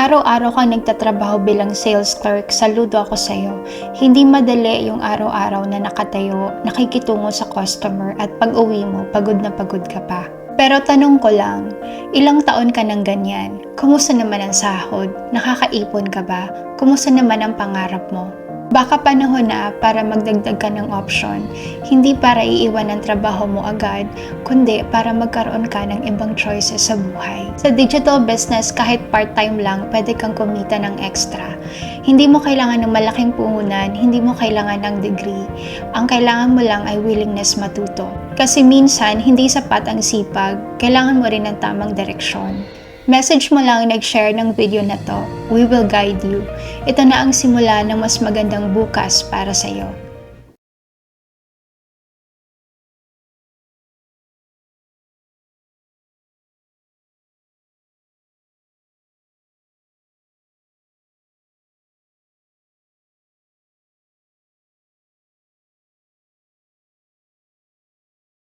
araw-araw kang nagtatrabaho bilang sales clerk, saludo ako sa'yo. Hindi madali yung araw-araw na nakatayo, nakikitungo sa customer at pag uwi mo, pagod na pagod ka pa. Pero tanong ko lang, ilang taon ka nang ganyan? Kumusta naman ang sahod? Nakakaipon ka ba? Kumusta naman ang pangarap mo? Baka panahon na para magdagdag ka ng option, hindi para iiwan ang trabaho mo agad, kundi para magkaroon ka ng ibang choices sa buhay. Sa digital business, kahit part-time lang, pwede kang kumita ng extra. Hindi mo kailangan ng malaking puhunan, hindi mo kailangan ng degree. Ang kailangan mo lang ay willingness matuto. Kasi minsan, hindi sapat ang sipag, kailangan mo rin ng tamang direksyon. Message mo lang nag-share ng video na to. We will guide you. Ito na ang simula ng mas magandang bukas para sa iyo.